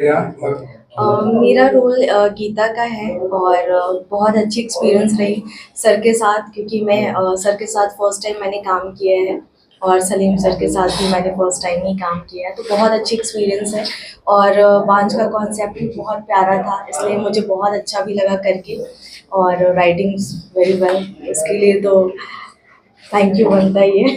मेरा रोल गीता का है और बहुत अच्छी एक्सपीरियंस रही सर के साथ क्योंकि मैं सर के साथ फ़र्स्ट टाइम मैंने काम किया है और सलीम सर के साथ भी मैंने फ़र्स्ट टाइम ही काम किया है। तो बहुत अच्छी एक्सपीरियंस है और बांझ का कॉन्सेप्ट भी बहुत प्यारा था इसलिए मुझे बहुत अच्छा भी लगा करके और राइटिंग वेरी वेल इसके लिए तो थैंक यू बनता ही है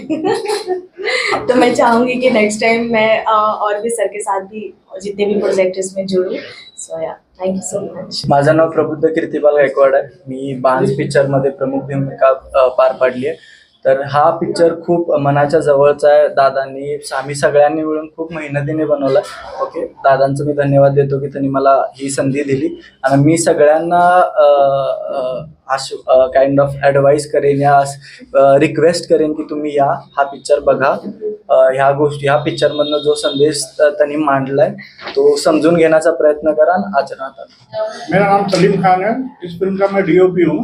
तो मैं चाहूँगी कि नेक्स्ट टाइम मैं और भी सर के साथ भी जितने भी प्रोजेक्ट इसमें जुड़ू। सो या थैंक यू सो मच माझं नाव प्रबुद्ध कीर्तिपाल गायकवाड आहे. मी पिक्चर पिक्चरमध्ये प्रमुख भूमिका पार पाडली आहे. तर हा पिक्चर खूप मनाच्या जवळचा आहे. दादांनी आम्ही सगळ्यांनी मिळून खूप मेहनतीने बनवला. ओके दादांचं मी धन्यवाद देतो की त्यांनी मला ही संधी दिली. आणि मी सगळ्यांना काइंड ऑफ ॲडवाईस करेन या रिक्वेस्ट करेन की तुम्ही या. हा पिक्चर बघा. ह्या गोष्टी ह्या पिक्चरमधनं जो संदेश त्यांनी मांडलाय तो समजून घेण्याचा प्रयत्न करा आचरणात मेरा नाम सलीम खान है. इस फिल्म का मैं डीओपी हूँ।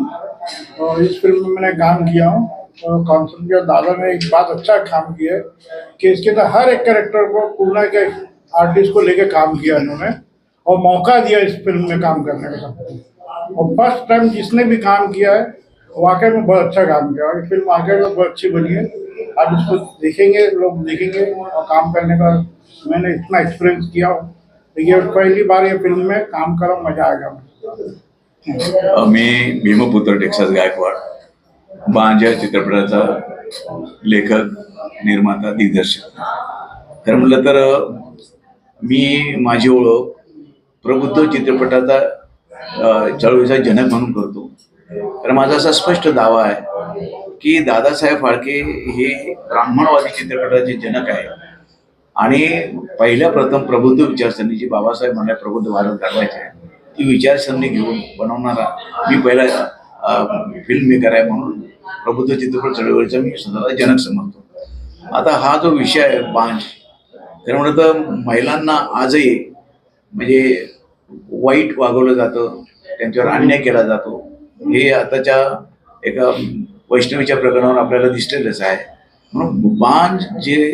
और इस फिल्म में मैंने काम किया हूँ। कॉन्सेप्ट किया, दादा ने एक बात अच्छा काम किया है कि इसके अंदर हर एक कैरेक्टर को पूर्णा के आर्टिस्ट को लेके काम किया इन्होंने और मौका दिया इस फ़िल्म में काम करने का और फ़र्स्ट टाइम जिसने भी काम किया है, वाकई में बहुत अच्छा काम किया। और फ़िल्म वाकई में बहुत अच्छी बनी है। आप इसको देखेंगे, लोग देखेंगे और काम करने का मैंने इतना एक्सपीरियंस किया ये पहली बार ये फ़िल्म में काम करा, मज़ा आ गया मी भीमपुत्र टेक्सास गायकवाड। बांजा चित्रपटाचा लेखक निर्माता दिग्दर्शक. खरं म्हटलं तर मी माझी ओळख प्रबुद्ध चित्रपटाचा चळवळीचा जनक म्हणून करतो. तर माझा असा स्पष्ट दावा आहे की दादासाहेब फाळके हे ब्राह्मणवादी चित्रपटाचे जनक आहे आणि पहिल्या प्रथम प्रबुद्ध विचारसरणी जी बाबासाहेब म्हणल्या प्रबुद्ध भारत घडवायचे आहे. ती विचारसरणी घेऊन बनवणारा मी पहिला फिल्म मेकर आहे म्हणून प्रबुद्ध चित्रपट चळवळीचा मी स्वतःला जनक समजतो. आता हा जो विषय आहे बांज खरं म्हणत तर महिलांना आजही म्हणजे वाईट वागवलं जातं त्यांच्यावर अन्याय केला जातो. हे आताच्या एका वैष्णवीच्या प्रकरणावर आपल्याला दिसलेलंच आहे. म्हणून बांज जे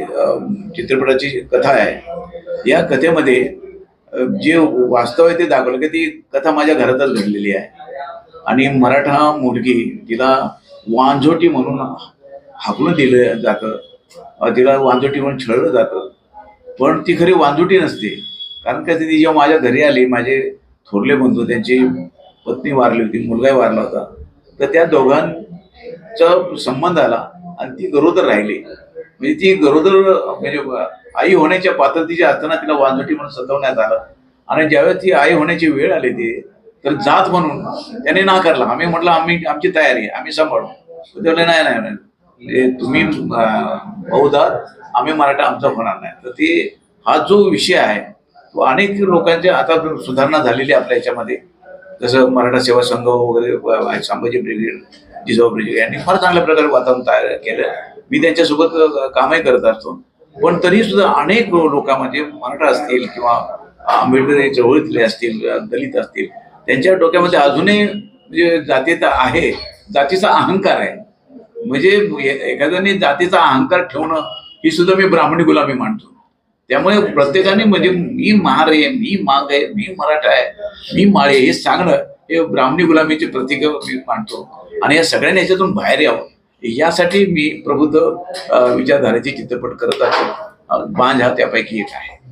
चित्रपटाची कथा आहे या कथेमध्ये जे वास्तव आहे ते दाखवलं की ती कथा माझ्या घरातच घडलेली आहे. आणि मराठा मुलगी तिला वांझोटी म्हणून हाकलून दिलं जातं. तिला वांझोटी म्हणून छळलं जातं. पण ती खरी वांझोटी नसते. कारण का ती जेव्हा माझ्या घरी आली माझे थोरले बंधू त्यांची पत्नी वारली होती मुलगाही वारला होता तर त्या दोघांचा संबंध आला आणि ती गरोदर राहिली. म्हणजे ती गरोदर म्हणजे आई होण्याच्या पात्रतेची असताना तिला वांझोटी म्हणून सतवण्यात आलं. आणि ज्यावेळेस ती आई होण्याची वेळ आली ती तर जात म्हणून त्याने नाकारला. आम्ही म्हटलं आम्ही आमची तयारी आहे. आम्ही सांभाळू. ते नाही नाही तुम्ही बहुधा आम्ही मराठा आमचा होणार नाही. तर ते हा जो विषय आहे तो अनेक लोकांच्या आता सुधारणा झालेली आहे आपल्या याच्यामध्ये. जसं मराठा सेवा संघ वगैरे संभाजी ब्रिगेड जिजाऊ ब्रिगेड यांनी फार चांगल्या प्रकारे वातावरण तयार केलं. मी त्यांच्यासोबत कामही करत असतो. पण तरी सुद्धा अनेक म्हणजे मराठा असतील किंवा आंबेडकर चळवळीतले असतील दलित असतील त्यांच्या डोक्यामध्ये अजूनही म्हणजे जातीचा आहे जातीचा अहंकार आहे. म्हणजे ए- एखाद्याने जातीचा अहंकार ठेवणं ही सुद्धा मी ब्राह्मणी गुलामी मानतो. त्यामुळे प्रत्येकाने म्हणजे मी महार आहे मी माग आहे मी मराठा आहे मी माळे हे सांगणं हे ब्राह्मणी गुलामीचे प्रतीक मी मानतो. आणि या सगळ्यांनी याच्यातून बाहेर यावं. यासाठी मी प्रबुद्ध विचारधारेचे चित्रपट करत असतो बांध हा त्यापैकी एक आहे.